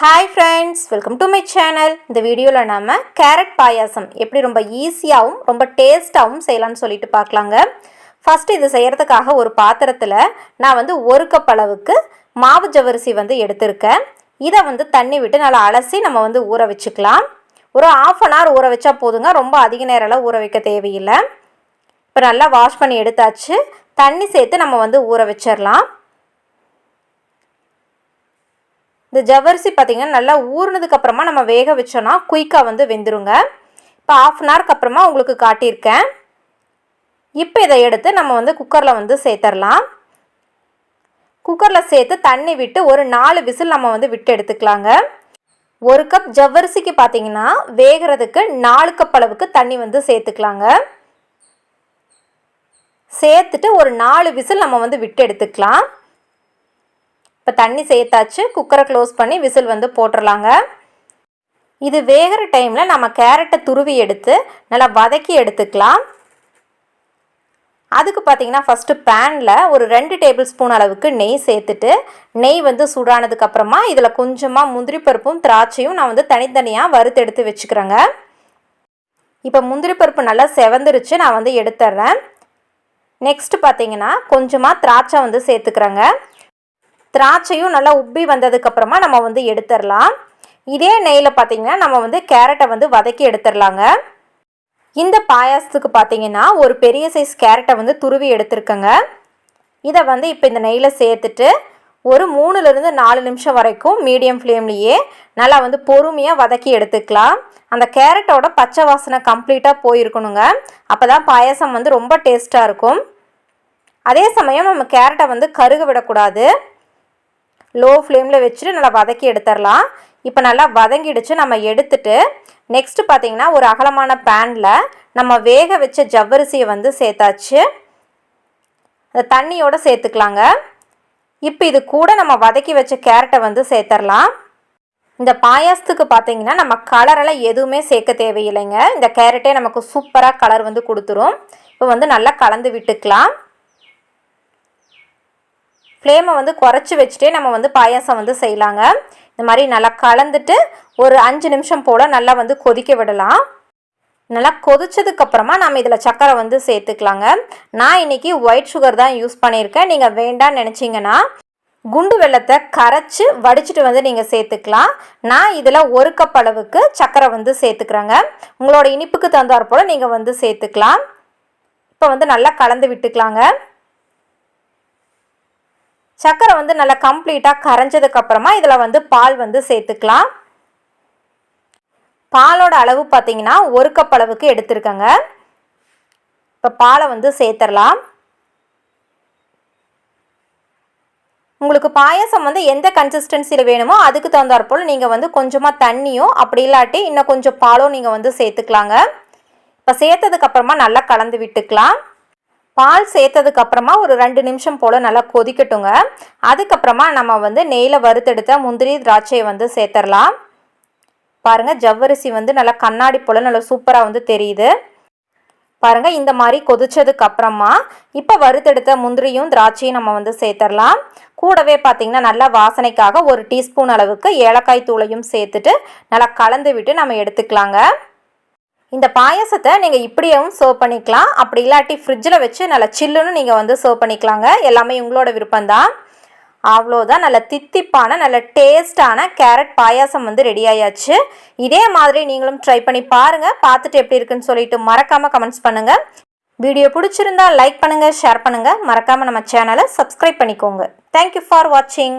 Hi friends welcome to my channel இந்த வீடியோவில் நாம் கேரட் பாயாசம் எப்படி ரொம்ப ஈஸியாகவும் ரொம்ப டேஸ்ட்டாகவும் செய்யலாம்னு சொல்லிட்டு பார்க்கலாங்க. ஃபஸ்ட்டு இது செய்கிறதுக்காக ஒரு பாத்திரத்தில் நான் வந்து ஒரு கப் அளவுக்கு மாவு ஜவரிசி வந்து எடுத்திருக்கேன். இதை வந்து தண்ணி விட்டு நல்லா அலசி நம்ம வந்து ஊற வச்சுக்கலாம். ஒரு ஆஃப் அன் ஹவர் ஊற வச்சா போதுங்க ரொம்ப அதிக நேரம்லாம் ஊற வைக்க தேவையில்லை. இப்போ நல்லா வாஷ் பண்ணி எடுத்தாச்சு. தண்ணி சேர்த்து நம்ம வந்து ஊற வச்சிடலாம். இந்த ஜவ்வரிசி பார்த்திங்கன்னா நல்லா ஊறினதுக்கு அப்புறமா நம்ம வேக வச்சோன்னா குயிக்காக வந்து வெந்துருங்க. இப்போ ஆஃப் அன் ஹவருக்கு அப்புறமா உங்களுக்கு காட்டியிருக்கேன். இப்போ இதை எடுத்து நம்ம வந்து குக்கரில் வந்து சேர்த்துடலாம் குக்கரில் சேர்த்து தண்ணி விட்டு ஒரு நாலு விசில் நம்ம வந்து விட்டு எடுத்துக்கலாங்க. ஒரு கப் ஜவ்வரிசிக்கு பார்த்தீங்கன்னா வேகிறதுக்கு நாலு கப் அளவுக்கு தண்ணி வந்து சேர்த்துக்கலாங்க. சேர்த்துட்டு ஒரு நாலு விசில் நம்ம வந்து விட்டு எடுத்துக்கலாம். இப்போ தண்ணி சேர்த்தாச்சு குக்கரை க்ளோஸ் பண்ணி விசில் வந்து போட்டுடலாங்க இது வேகிற டைமில் நம்ம கேரட்டை துருவி எடுத்து நல்லா வதக்கி எடுத்துக்கலாம். அதுக்கு பார்த்தீங்கன்னா ஃபஸ்ட்டு பேனில் ஒரு ரெண்டு டேபிள் ஸ்பூன் அளவுக்கு நெய் சேர்த்துட்டு நெய் வந்து சூடானதுக்கப்புறமா இதில் கொஞ்சமாக முந்திரி பருப்பும் திராட்சையும் நான் வந்து தனித்தனியாக வறுத்து எடுத்து வச்சுக்கிறேங்க. இப்போ முந்திரி பருப்பு நல்லா செவந்துருச்சு நான் வந்து எடுத்துட்றேன் நெக்ஸ்ட்டு பார்த்தீங்கன்னா கொஞ்சமாக திராட்சை வந்து சேர்த்துக்கிறேங்க. திராட்சையும் நல்லா உப்பி வந்ததுக்கப்புறமா நம்ம வந்து எடுத்துடலாம். இதே நெய்யில் பார்த்தீங்கன்னா நம்ம வந்து கேரட்டை வந்து வதக்கி எடுத்துடலாங்க. இந்த பாயாசத்துக்கு பார்த்தீங்கன்னா ஒரு பெரிய சைஸ் கேரட்டை வந்து துருவி எடுத்துருக்கங்க. இதை வந்து இப்போ இந்த நெய்யில் சேர்த்துட்டு ஒரு மூணுலேருந்து நாலு நிமிஷம் வரைக்கும் மீடியம் ஃப்ளேம்லேயே நல்லா வந்து பொறுமையாக வதக்கி எடுத்துக்கலாம். அந்த கேரட்டோட பச்சை வாசனை கம்ப்ளீட்டாக போயிருக்கணுங்க. அப்போ தான் பாயாசம் வந்து ரொம்ப டேஸ்ட்டாக இருக்கும். அதே சமயம் நம்ம கேரட்டை வந்து கருக விடக்கூடாது. லோ ஃப்ளேமில் வச்சுட்டு நல்லா வதக்கி எடுத்துடலாம். இப்போ நல்லா வதங்கிடுச்சு நம்ம எடுத்துட்டு நெக்ஸ்ட்டு பார்த்திங்கன்னா ஒரு அகலமான பேனில் நம்ம வேக வச்ச ஜவ்வரிசியை வந்து சேர்த்தாச்சு. அந்த தண்ணியோடு சேர்த்துக்கலாங்க. இப்போ இது கூட நம்ம வதக்கி வச்ச கேரட்டை வந்து சேர்த்துடலாம் இந்த பாயாசத்துக்கு பார்த்தீங்கன்னா நம்ம கலரெல்லாம் எதுவுமே சேர்க்க தேவையில்லைங்க. இந்த கேரட்டே நமக்கு சூப்பராக கலர் வந்து கொடுத்துரும். இப்போ வந்து நல்லா கலந்து விட்டுக்கலாம். ஃப்ளேமை வந்து குறைச்சி வச்சுட்டே நம்ம வந்து பாயாசம் வந்து செய்யலாங்க. இந்த மாதிரி நல்லா கலந்துட்டு ஒரு அஞ்சு நிமிஷம் போல் நல்லா வந்து கொதிக்க விடலாம். நல்லா கொதிச்சதுக்கப்புறமா நம்ம இதில் சர்க்கரை வந்து சேர்த்துக்கலாங்க. நான் இன்றைக்கி ஒயிட் சுகர் தான் யூஸ் பண்ணியிருக்கேன். நீங்கள் வேண்டாம் நினச்சிங்கன்னா குண்டு வெள்ளத்தை கரைச்சி வடிச்சிட்டு வந்து நீங்கள் சேர்த்துக்கலாம். நான் இதில் ஒரு கப் அளவுக்கு சர்க்கரை வந்து சேர்த்துக்கிறேங்க. உங்களோட இனிப்புக்கு தந்தார் போல் நீங்கள் வந்து சேர்த்துக்கலாம். இப்போ வந்து நல்லா கலந்து விட்டுக்கலாங்க. சர்க்கரை வந்து நல்லா கம்ப்ளீட்டாக கரைஞ்சதுக்கப்புறமா இதில் வந்து பால் வந்து சேர்த்துக்கலாம். பாலோட அளவு பார்த்தீங்கன்னா ஒரு கப் அளவுக்கு எடுத்துருக்கங்க. இப்போ பாலை வந்து சேர்த்துடலாம் உங்களுக்கு பாயசம் வந்து எந்த கன்சிஸ்டன்சியில் வேணுமோ அதுக்கு தகுந்தாற் போல் நீங்கள் வந்து கொஞ்சமாக தண்ணியும் அப்படி இல்லாட்டி இன்னும் கொஞ்சம் பாலும் நீங்கள் வந்து சேர்த்துக்கலாங்க. இப்போ சேர்த்ததுக்கப்புறமா நல்லா கலந்து விட்டுக்கலாம். பால் சேர்த்ததுக்கு அப்புறமா ஒரு ரெண்டு நிமிஷம் போல் நல்லா கொதிக்கட்டுங்க. அதுக்கப்புறமா நம்ம வந்து நெய்யில் வறுத்தெடுத்த முந்திரி திராட்சையை வந்து சேர்த்துடலாம் பாருங்கள் ஜவ்வரிசி வந்து நல்லா கண்ணாடி போல் நல்லா சூப்பராக வந்து தெரியுது. பாருங்கள் இந்த மாதிரி கொதிச்சதுக்கு அப்புறமா இப்போ வறுத்தெடுத்த முந்திரியும் திராட்சையும் நம்ம வந்து சேர்த்துடலாம் கூடவே பார்த்திங்கன்னா நல்லா வாசனைக்காக ஒரு டீஸ்பூன் அளவுக்கு ஏலக்காய் தூளையும் சேர்த்துட்டு நல்லா கலந்து விட்டு நம்ம எடுத்துக்கலாங்க. இந்த பாயசத்தை நீங்கள் இப்படியும் சர்வ் பண்ணிக்கலாம். அப்படி இல்லாட்டி ஃப்ரிட்ஜில் வச்சு நல்லா சில்லுன்னு நீங்கள் வந்து சர்வ் பண்ணிக்கலாங்க. எல்லாமே உங்களோட விருப்பம்தான். அவ்வளோதான் நல்ல தித்திப்பான நல்ல டேஸ்டான கேரட் பாயாசம் வந்து ரெடி ஆயாச்சு. இதே மாதிரி நீங்களும் ட்ரை பண்ணி பாருங்கள் பார்த்துட்டு எப்படி இருக்குன்னு சொல்லிட்டு மறக்காமல் கமெண்ட்ஸ் பண்ணுங்கள் வீடியோ பிடிச்சிருந்தா லைக் பண்ணுங்கள் ஷேர் பண்ணுங்கள் மறக்காமல் நம்ம சேனலை சப்ஸ்கிரைப் பண்ணிக்கோங்க. தேங்க்யூ ஃபார் வாட்சிங்